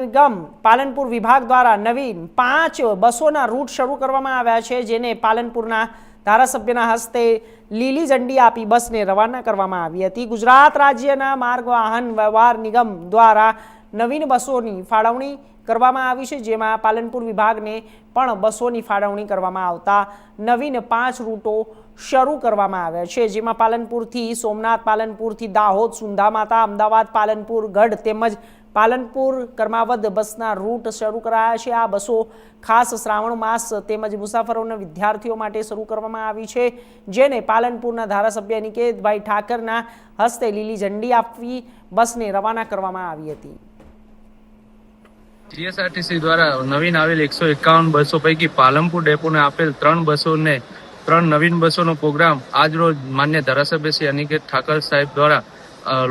નિગમ પાલનપુર વિભાગ દ્વારા નવીન પાંચ બસોના રૂટ શરૂ કરવામાં આવ્યા છે, જેને પાલનપુરના ધારાસભ્યના હસ્તે લીલી ઝંડી આપી બસને રવાના કરવામાં આવી હતી. ગુજરાત રાજ્યના માર્ગ વાહન વ્યવહાર નિગમ દ્વારા નવીન બસોની ફાળવણી કરવામાં આવી છે, જેમાં પાલનપુર વિભાગને પણ બસોની ફાળવણી કરવામાં આવતા નવીન પાંચ રૂટો શરૂ કરવામાં આવ્યા છે, જેમાં પાલનપુરથી સોમનાથ, પાલનપુરથી દાહોદ, સુંધામાતા, અમદાવાદ, પાલનપુર, ગઢ તેમજ પાલનપુર કર્માવદ બસના રૂટ શરૂ કરાયા છે. આ બસો ખાસ શ્રાવણ માસ તેમજ મુસાફરોના વિદ્યાર્થીઓ માટે શરૂ કરવામાં આવી છે, જેને પાલનપુરના ધારાસભ્ય નિકેતભાઈ ઠાકરના હસ્તે લીલી ઝંડી આપવી બસને રવાના કરવામાં આવી હતી. જીએસઆરટીસી દ્વારા નવીન આવેલ એકસો એકાવન બસો પૈકી પાલનપુર ડેપોને આપેલ ત્રણ બસોને, ત્રણ નવીન બસોનો પ્રોગ્રામ આજ રોજ માન્ય ધારાસભ્ય શ્રી અનિકેત ઠાકર સાહેબ દ્વારા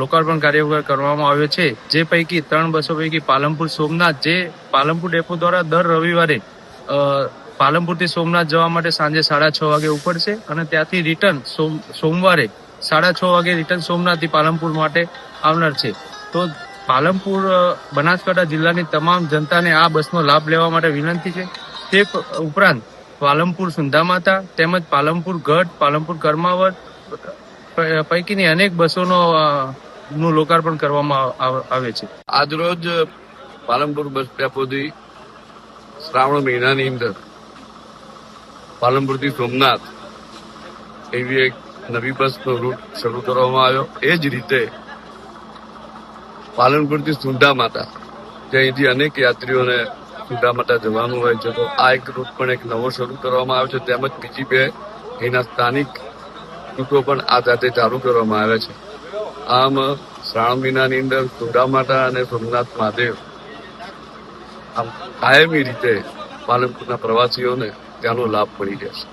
લોકાર્પણ કાર્યક્રમ કરવામાં આવ્યો છે. જે પૈકી ત્રણ બસો પૈકી પાલનપુર સોમનાથ, જે પાલનપુર ડેપો દ્વારા દર રવિવારે પાલનપુરથી સોમનાથ જવા માટે સાંજે સાડા છ વાગે ઉપડશે અને ત્યાંથી રિટર્ન સોમ, સોમવારે સાડા છ વાગે રિટર્ન સોમનાથથી પાલનપુર માટે આવનાર છે. તો પાલનપુર બનાસકાંઠા જિલ્લાની તમામ જનતાને આ બસનો લાભ લેવા માટે વિનંતી છે. તે ઉપરાંત પાલનપુર સુંધામાતા તેમજ પાલનપુર ગઢ, પાલનપુર કર્માવર પૈકીની અનેક બસોનો નું લોકાર્પણ કરવામાં આવે છે. આજરોજ પાલનપુર બસ ડેપોથી શ્રાવણ મહિનાની અંદર પાલનપુરથી સોમનાથ એવી એક નવી બસનો રૂટ શરૂ કરવામાં આવ્યો. એ જ રીતે પાલનપુરથી સુંઢા માતા. જે અનેક યાત્રીઓને સુંઢા માતા જવાનું હોય છે. તો આ એક રૂટ પણ એક નવો શરૂ કરવામાં આવ્યો છે. તેમજ બીજી બે અહીંના સ્થાનિક રૂટો પણ આ સાથે ચાલુ કરવામાં આવ્યા છે. આમ શ્રાવણ મહિનાની અંદર સુંઢા માતા અને સોમનાથ મહાદેવ આમ કાયમી રીતે પાલનપુરના પ્રવાસીઓને ત્યાંનો લાભ મળી જશે